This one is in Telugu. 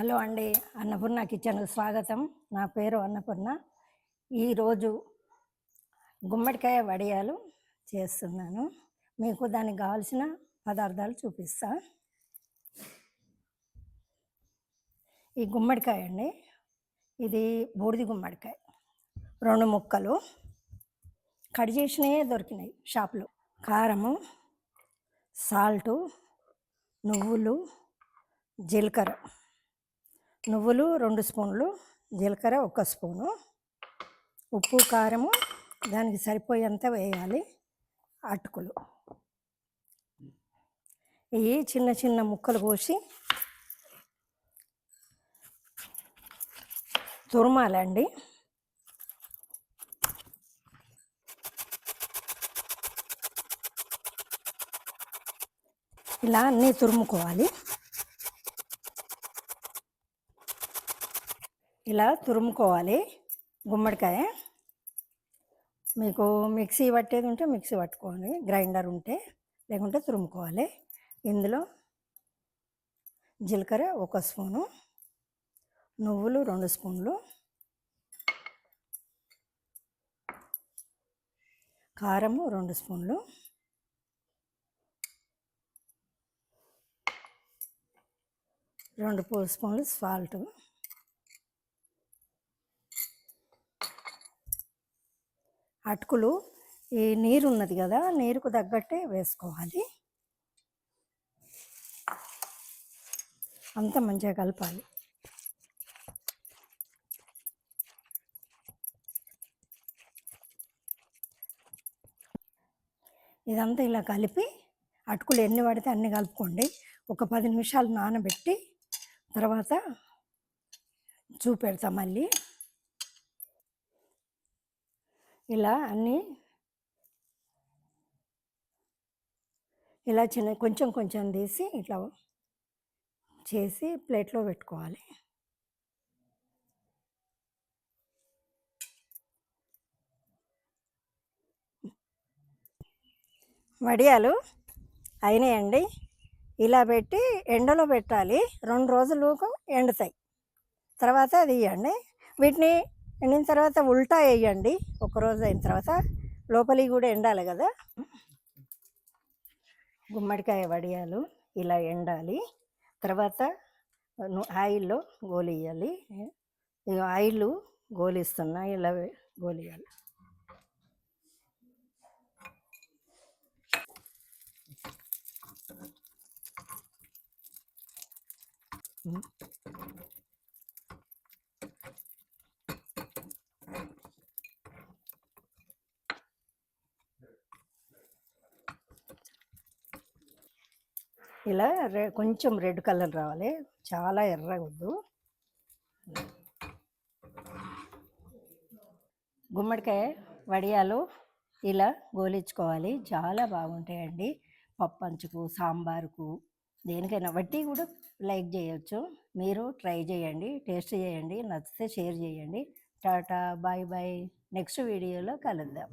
హలో అండి అన్నపూర్ణ కిచెన్కు స్వాగతం. నా పేరు అన్నపూర్ణ. ఈరోజు గుమ్మడికాయ వడియాలు చేస్తున్నాను. మీకు దానికి కావాల్సిన పదార్థాలు చూపిస్తా. ఈ గుమ్మడికాయ అండి. ఇది బూడిది గుమ్మడికాయ. రెండు ముక్కలు. కట్ చేసినవే దొరికినాయి షాప్లో. కారము సాల్టు నువ్వులు జీలకర్ర. నువ్వులు రెండు స్పూన్లు జీలకర్ర ఒక స్పూను. ఉప్పు కారము దానికి సరిపోయేంత వేయాలి. అటుకులు. ఇవి చిన్న చిన్న ముక్కలు కోసి తురమాలండి. ఇలా అన్నీ తురుముకోవాలి. ఇలా తురుముకోవాలి గుమ్మడికాయ. మీకు మిక్సీ పట్టేది ఉంటే మిక్సీ పట్టుకోండి. గ్రైండర్ ఉంటే లేకుంటే తురుముకోవాలి. ఇందులో జీలకర్ర ఒక స్పూను నువ్వులు రెండు స్పూన్లు కారము రెండు స్పూన్లు రెండు స్పూన్లు సాల్ట్ అటుకులు ఈ నీరు ఉన్నది కదా నీరుకు తగ్గట్టే వేసుకోవాలి. అంత మంచిగా కలపాలి. ఇదంతా ఇలా కలిపి అటుకులు ఎన్ని పడితే అన్ని కలుపుకోండి. ఒక పది నిమిషాలు నానబెట్టి తర్వాత చూపెడతా మళ్ళీ. ఇలా అన్నీ ఇలా చిన్న కొంచెం కొంచెం తీసి ఇట్లా చేసి ప్లేట్లో పెట్టుకోవాలి. వడియాలు అయినాయండి. ఇలా పెట్టి ఎండలో పెట్టాలి. రెండు రోజులు ఎండుతాయి. తర్వాత అది ఇవ్వండి వీటిని ఎండిన తర్వాత ఉల్టా వేయండి. ఒకరోజు అయిన తర్వాత లోపలికి కూడా ఎండాలి కదా. గుమ్మడికాయ వడియాలు ఇలా ఎండాలి. తర్వాత ఆయిల్లో గోలియాలి ఆయిల్ గోలిస్తున్నా ఇలా గోలియాలి ఇలా రె కొంచెం రెడ్ కలర్ రావాలి. చాలా ఎర్రగా వద్దు. గుమ్మడికాయ వడియాలు ఇలా గోలించుకోవాలి. చాలా బాగుంటాయండి. పప్పంచుకు సాంబారుకు దేనికైనా. వడ్డీ కూడా లైక్ చేయొచ్చు. మీరు ట్రై చేయండి. టేస్ట్ చేయండి. నచ్చితే షేర్ చేయండి. Tata bye bye. నెక్స్ట్ వీడియోలో కలుద్దాం.